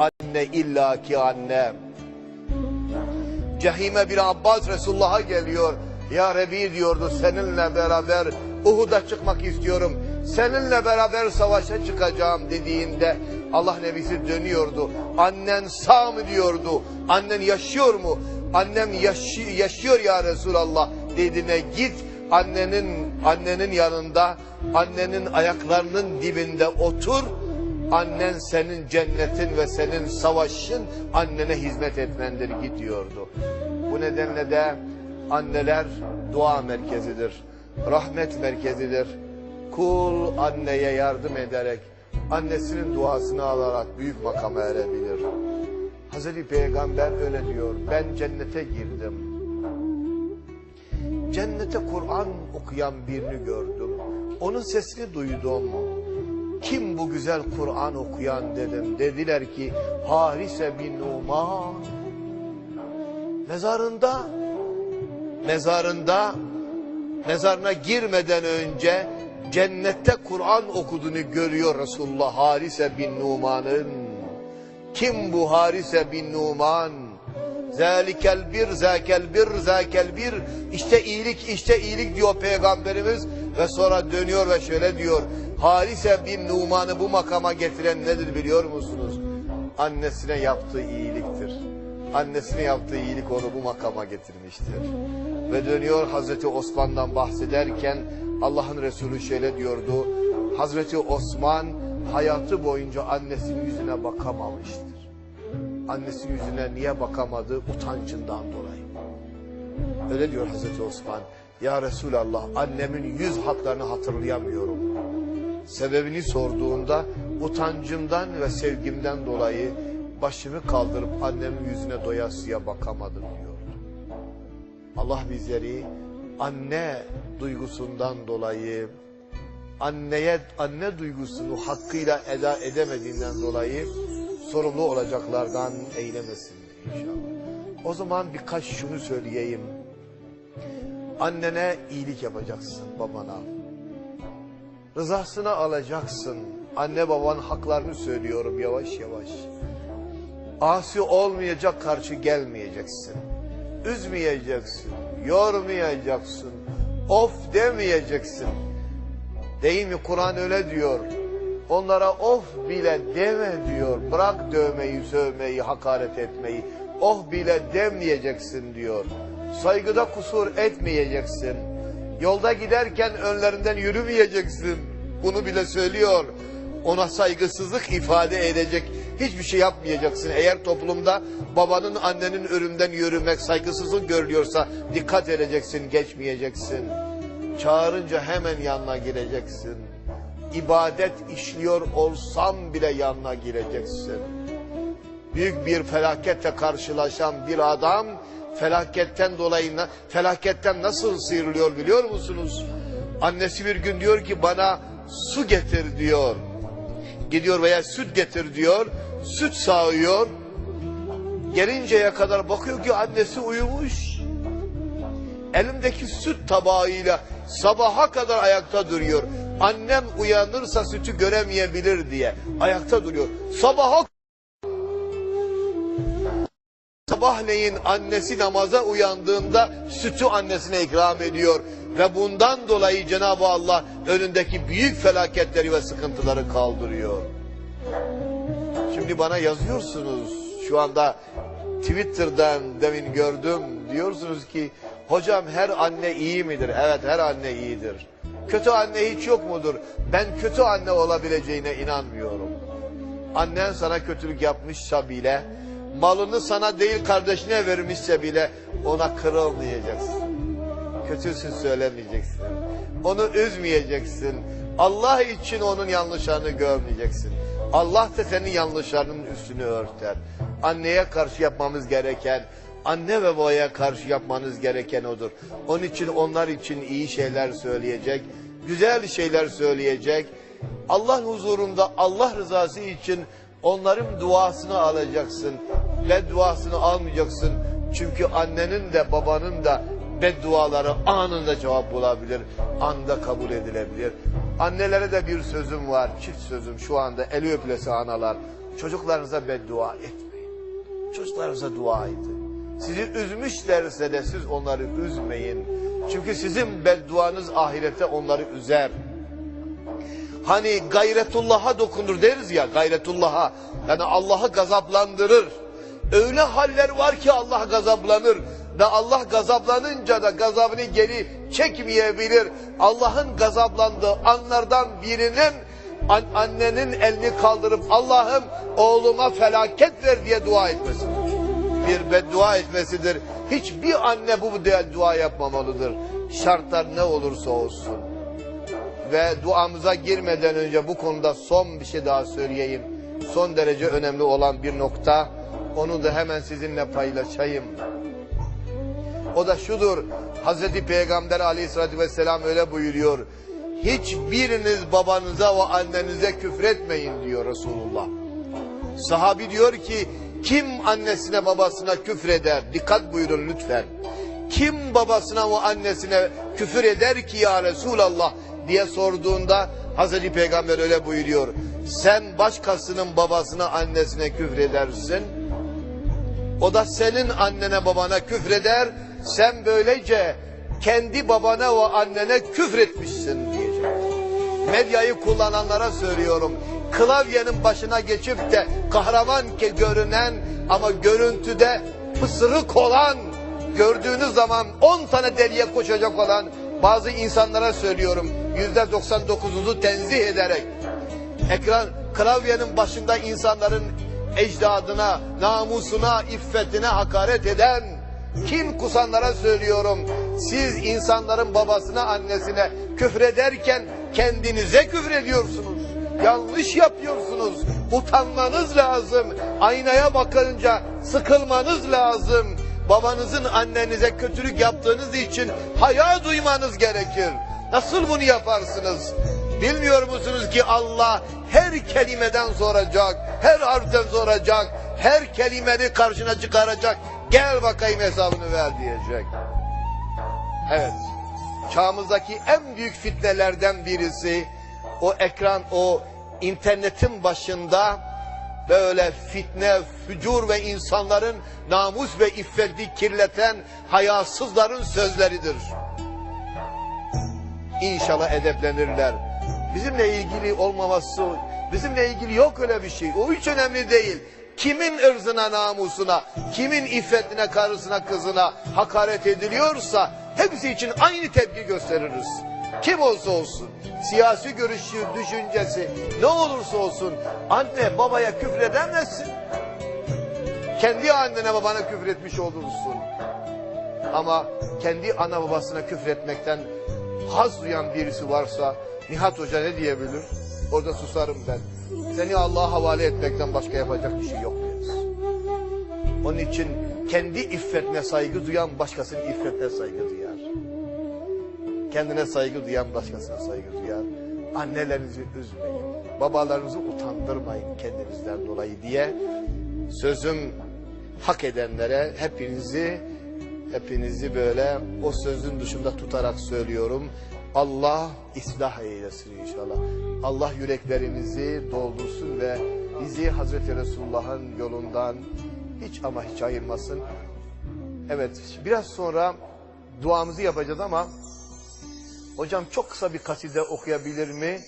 Anne illaki annem. Cehime bir Abbas Resulullah'a geliyor. Ya Rebi diyordu seninle beraber Uhud'a çıkmak istiyorum. Seninle beraber savaşa çıkacağım dediğinde Allah Nebisi dönüyordu. Annen sağ mı diyordu. Annen yaşıyor mu? Annem yaşı yaşıyor ya Resulallah dediğine git annenin annenin yanında annenin ayaklarının dibinde otur annen senin cennetin ve senin savaşın annene hizmet etmendir gidiyordu. Bu nedenle de anneler dua merkezidir. Rahmet merkezidir. Kul anneye yardım ederek annesinin duasını alarak büyük makama erebilir. Hazreti Peygamber öyle diyor. Ben cennete girdim. Cennete Kur'an okuyan birini gördüm. Onun sesini duydum. Kim bu güzel Kur'an okuyan dedim. Dediler ki Harise bin Numan. Mezarında, mezarında, mezarına girmeden önce cennette Kur'an okuduğunu görüyor Resulullah Harise bin Numan'ın. Kim bu Harise bin Numan? Zelikel bir, zekel bir, zekel bir. İşte iyilik, işte iyilik diyor Peygamberimiz. Ve sonra dönüyor ve şöyle diyor. Harise bin Numan'ı bu makama getiren nedir biliyor musunuz? Annesine yaptığı iyiliktir. Annesine yaptığı iyilik onu bu makama getirmiştir. Ve dönüyor Hazreti Osman'dan bahsederken Allah'ın Resulü şöyle diyordu. Hazreti Osman hayatı boyunca annesinin yüzüne bakamamıştır. Annesinin yüzüne niye bakamadı? Utancından dolayı. Öyle diyor Hazreti Osman. Ya Resulallah annemin yüz hatlarını hatırlayamıyorum. Sebebini sorduğunda utancımdan ve sevgimden dolayı başımı kaldırıp annemin yüzüne doyasıya bakamadım diyordu. Allah bizleri anne duygusundan dolayı anneye anne duygusunu hakkıyla eda edemediğinden dolayı sorumlu olacaklardan eylemesin inşallah. O zaman birkaç şunu söyleyeyim. Annene iyilik yapacaksın babana. Rızasını alacaksın. Anne babanın haklarını söylüyorum yavaş yavaş. Asi olmayacak karşı gelmeyeceksin. Üzmeyeceksin. Yormayacaksın. Of demeyeceksin. Değil mi Kur'an öyle diyor. Onlara of bile deme diyor. Bırak dövmeyi, sövmeyi, hakaret etmeyi. Oh bile demeyeceksin diyor. Saygıda kusur etmeyeceksin. Yolda giderken önlerinden yürümeyeceksin. Bunu bile söylüyor. Ona saygısızlık ifade edecek hiçbir şey yapmayacaksın. Eğer toplumda babanın annenin önünden yürümek saygısızlık görülüyorsa dikkat edeceksin, geçmeyeceksin. Çağırınca hemen yanına gireceksin. İbadet işliyor olsam bile yanına gireceksin. Büyük bir felaketle karşılaşan bir adam felaketten dolayı felaketten nasıl sıyrılıyor biliyor musunuz? Annesi bir gün diyor ki bana su getir diyor. Gidiyor veya süt getir diyor. Süt sağıyor. Gelinceye kadar bakıyor ki annesi uyumuş. Elimdeki süt tabağıyla sabaha kadar ayakta duruyor. Annem uyanırsa sütü göremeyebilir diye ayakta duruyor. Sabaha Sabahleyin annesi namaza uyandığında sütü annesine ikram ediyor. Ve bundan dolayı Cenab-ı Allah önündeki büyük felaketleri ve sıkıntıları kaldırıyor. Şimdi bana yazıyorsunuz şu anda Twitter'dan demin gördüm diyorsunuz ki hocam her anne iyi midir? Evet her anne iyidir. Kötü anne hiç yok mudur? Ben kötü anne olabileceğine inanmıyorum. Annen sana kötülük yapmışsa bile malını sana değil kardeşine vermişse bile ona kırılmayacaksın. Kötüsün söylemeyeceksin. Onu üzmeyeceksin. Allah için onun yanlışlarını görmeyeceksin. Allah da senin yanlışlarının üstünü örter. Anneye karşı yapmamız gereken, anne ve babaya karşı yapmanız gereken odur. Onun için onlar için iyi şeyler söyleyecek, güzel şeyler söyleyecek. Allah huzurunda Allah rızası için onların duasını alacaksın ve duasını almayacaksın. Çünkü annenin de babanın da bedduaları anında cevap bulabilir, anda kabul edilebilir. Annelere de bir sözüm var, çift sözüm şu anda eli öpülesi analar. Çocuklarınıza beddua etmeyin. Çocuklarınıza dua edin. Sizi üzmüşlerse de siz onları üzmeyin. Çünkü sizin bedduanız ahirette onları üzer. Hani gayretullah'a dokunur deriz ya gayretullah'a. Yani Allah'ı gazaplandırır. Öyle haller var ki Allah gazaplanır. Ve Allah gazaplanınca da gazabını geri çekmeyebilir. Allah'ın gazaplandığı anlardan birinin an- annenin elini kaldırıp Allah'ım oğluma felaket ver diye dua etmesidir. Bir beddua etmesidir. Hiçbir anne bu dua yapmamalıdır. Şartlar ne olursa olsun. Ve duamıza girmeden önce bu konuda son bir şey daha söyleyeyim. Son derece önemli olan bir nokta. Onu da hemen sizinle paylaşayım. O da şudur. Hazreti Peygamber aleyhissalatü vesselam öyle buyuruyor. Hiçbiriniz babanıza ve annenize küfretmeyin diyor Resulullah. Sahabi diyor ki kim annesine babasına küfreder? Dikkat buyurun lütfen. Kim babasına ve annesine küfür eder ki ya Resulallah diye sorduğunda Hazreti Peygamber öyle buyuruyor. Sen başkasının babasına annesine küfredersin. O da senin annene babana küfreder. Sen böylece kendi babana ve annene küfretmişsin diyecek. Medyayı kullananlara söylüyorum. Klavyenin başına geçip de kahraman ki görünen ama görüntüde pısırık olan gördüğünüz zaman 10 tane deliye koşacak olan bazı insanlara söylüyorum. Yüzde 99'unuzu tenzih ederek ekran klavyenin başında insanların ecdadına, namusuna, iffetine hakaret eden kin kusanlara söylüyorum. Siz insanların babasına, annesine küfrederken kendinize küfrediyorsunuz. Yanlış yapıyorsunuz. Utanmanız lazım. Aynaya bakınca sıkılmanız lazım. Babanızın annenize kötülük yaptığınız için haya duymanız gerekir. Nasıl bunu yaparsınız? Bilmiyor musunuz ki Allah her kelimeden soracak, her harften soracak, her kelimeni karşına çıkaracak. Gel bakayım hesabını ver diyecek. Evet, çağımızdaki en büyük fitnelerden birisi o ekran, o internetin başında böyle fitne, fücur ve insanların namus ve iffeti kirleten hayasızların sözleridir. İnşallah edeplenirler. Bizimle ilgili olmaması, bizimle ilgili yok öyle bir şey. O hiç önemli değil. Kimin ırzına, namusuna, kimin iffetine, karısına, kızına hakaret ediliyorsa hepsi için aynı tepki gösteririz. Kim olsa olsun, siyasi görüşü, düşüncesi ne olursa olsun anne babaya küfredemezsin. Kendi annene babana küfretmiş olursun. Ama kendi ana babasına küfretmekten haz duyan birisi varsa Nihat Hoca ne diyebilir? Orada susarım ben. Seni Allah'a havale etmekten başka yapacak bir şey yok deriz. Onun için kendi iffetine saygı duyan başkasının iffetine saygı duyar. Kendine saygı duyan başkasına saygı duyar. Annelerinizi üzmeyin. Babalarınızı utandırmayın kendinizden dolayı diye sözüm hak edenlere hepinizi hepinizi böyle o sözün dışında tutarak söylüyorum. Allah ıslah eylesin inşallah. Allah yüreklerimizi doldursun ve bizi Hazreti Resulullah'ın yolundan hiç ama hiç ayırmasın. Evet biraz sonra duamızı yapacağız ama hocam çok kısa bir kaside okuyabilir mi?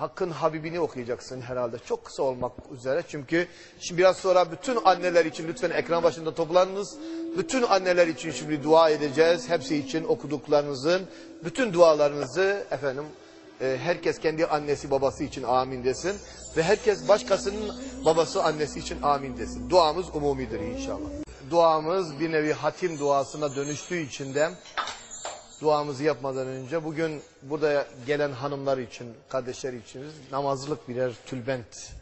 Hakkın Habibini okuyacaksın herhalde. Çok kısa olmak üzere. Çünkü şimdi biraz sonra bütün anneler için lütfen ekran başında toplanınız. Bütün anneler için şimdi dua edeceğiz. Hepsi için okuduklarınızın bütün dualarınızı efendim e, herkes kendi annesi babası için amin desin. Ve herkes başkasının babası annesi için amin desin. Duamız umumidir inşallah. Duamız bir nevi hatim duasına dönüştüğü için de duamızı yapmadan önce bugün burada gelen hanımlar için, kardeşler için namazlık birer tülbent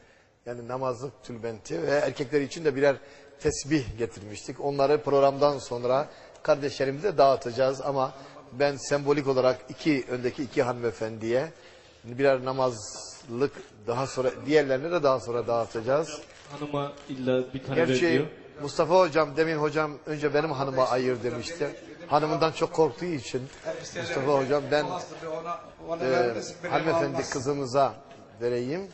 yani namazlık tülbenti ve erkekler için de birer tesbih getirmiştik. Onları programdan sonra kardeşlerimize dağıtacağız ama ben sembolik olarak iki öndeki iki hanımefendiye birer namazlık daha sonra diğerlerine de daha sonra dağıtacağız. Hanıma illa bir tane Gerçi. Mustafa hocam demin hocam önce benim hanıma ayır demişti. Hanımından çok korktuğu için Mustafa hocam ben e, hanımefendi kızımıza vereyim,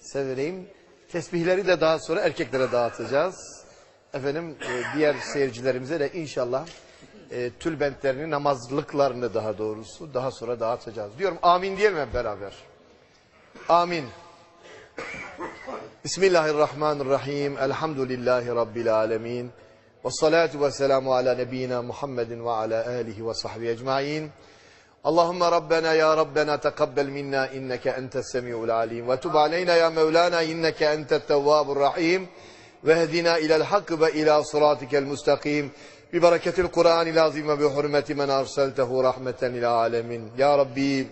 severeyim. Tesbihleri de daha sonra erkeklere dağıtacağız. Efendim e, diğer seyircilerimize de inşallah e, tülbentlerini, namazlıklarını daha doğrusu daha sonra dağıtacağız. Diyorum amin diyelim hep beraber. Amin. Bismillahirrahmanirrahim. Elhamdülillahi Rabbil alemin. Ala nebiyyina Muhammedin ve ala alihi ve sahbihi ecmain. اللهم ربنا يا ربنا تقبل منا إنك أنت السميع العليم وتب علينا يا مولانا إنك أنت التواب الرحيم واهدنا إلى الحق وإلى صراطك المستقيم ببركة القرآن العظيم وبحرمة من أرسلته رحمة للعالمين يا ربي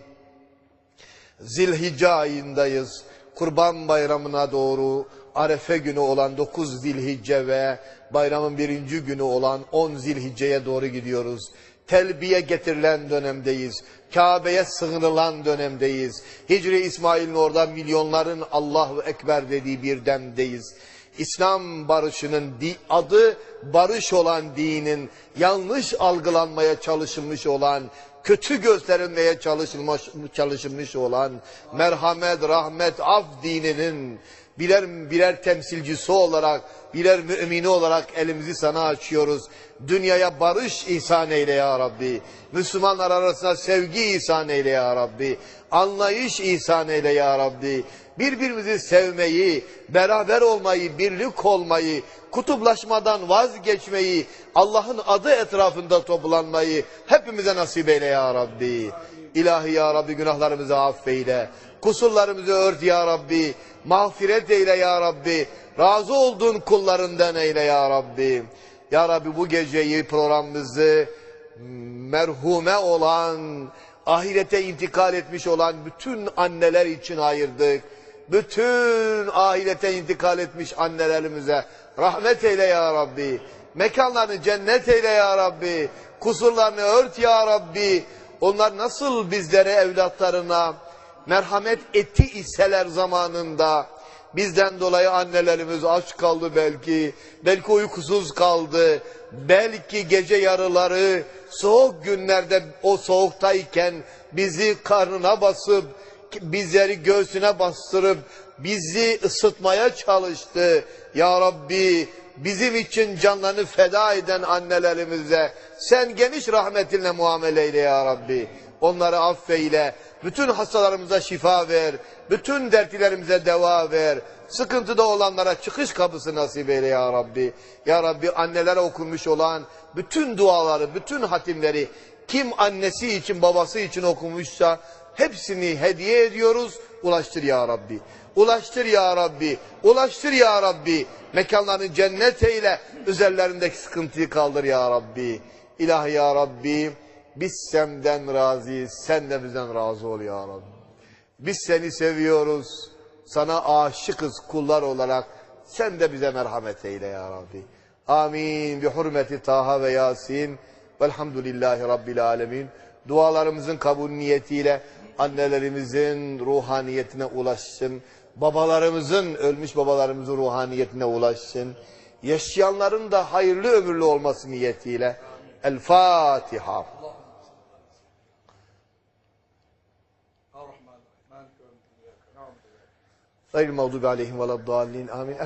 Zilhicce ayındayız. Kurban bayramına doğru Arefe günü olan 9 Zilhicce ve bayramın birinci günü olan 10 Zilhicce'ye doğru gidiyoruz. Telbiye getirilen dönemdeyiz. Kabe'ye sığınılan dönemdeyiz. Hicri İsmail'in orada milyonların Allahu Ekber dediği bir demdeyiz. İslam barışının adı barış olan dinin yanlış algılanmaya çalışılmış olan kötü gösterilmeye çalışılmış, çalışılmış olan merhamet, rahmet, af dininin birer birer temsilcisi olarak, birer mümini olarak elimizi sana açıyoruz. Dünyaya barış ihsan eyle ya Rabbi. Müslümanlar arasında sevgi ihsan eyle ya Rabbi. Anlayış ihsan eyle ya Rabbi. Birbirimizi sevmeyi, beraber olmayı, birlik olmayı, kutuplaşmadan vazgeçmeyi, Allah'ın adı etrafında toplanmayı hepimize nasip eyle ya Rabbi. İlahi ya Rabbi günahlarımızı affeyle. Kusurlarımızı ört ya Rabbi. Mağfiret eyle ya Rabbi. Razı olduğun kullarından eyle ya Rabbi. Ya Rabbi bu geceyi programımızı merhume olan, ahirete intikal etmiş olan bütün anneler için ayırdık. Bütün ahirete intikal etmiş annelerimize rahmet eyle ya Rabbi. Mekanlarını cennet eyle ya Rabbi. Kusurlarını ört ya Rabbi. Onlar nasıl bizlere evlatlarına merhamet etti iseler zamanında bizden dolayı annelerimiz aç kaldı belki, belki uykusuz kaldı, belki gece yarıları soğuk günlerde o soğuktayken bizi karnına basıp, bizleri göğsüne bastırıp bizi ısıtmaya çalıştı. Ya Rabbi bizim için canlarını feda eden annelerimize sen geniş rahmetinle muamele eyle ya Rabbi. Onları affeyle. Bütün hastalarımıza şifa ver. Bütün dertlerimize deva ver. Sıkıntıda olanlara çıkış kapısı nasip eyle ya Rabbi. Ya Rabbi annelere okunmuş olan bütün duaları, bütün hatimleri kim annesi için, babası için okumuşsa hepsini hediye ediyoruz. Ulaştır ya Rabbi. Ulaştır ya Rabbi. Ulaştır ya Rabbi. Mekanlarını cennet eyle. Üzerlerindeki sıkıntıyı kaldır ya Rabbi. İlahi ya Rabbi. Biz senden razıyız. Sen de bizden razı ol ya Rabbi. Biz seni seviyoruz. Sana aşıkız kullar olarak. Sen de bize merhamet eyle ya Rabbi. Amin. Bi hurmeti Taha ve Yasin. Velhamdülillahi Rabbil alemin. Dualarımızın kabul niyetiyle annelerimizin ruhaniyetine ulaşsın. Babalarımızın, ölmüş babalarımızın ruhaniyetine ulaşsın. Yaşayanların da hayırlı ömürlü olması niyetiyle. El Fatiha. Gayr mağdubi aleyhim ve Amin.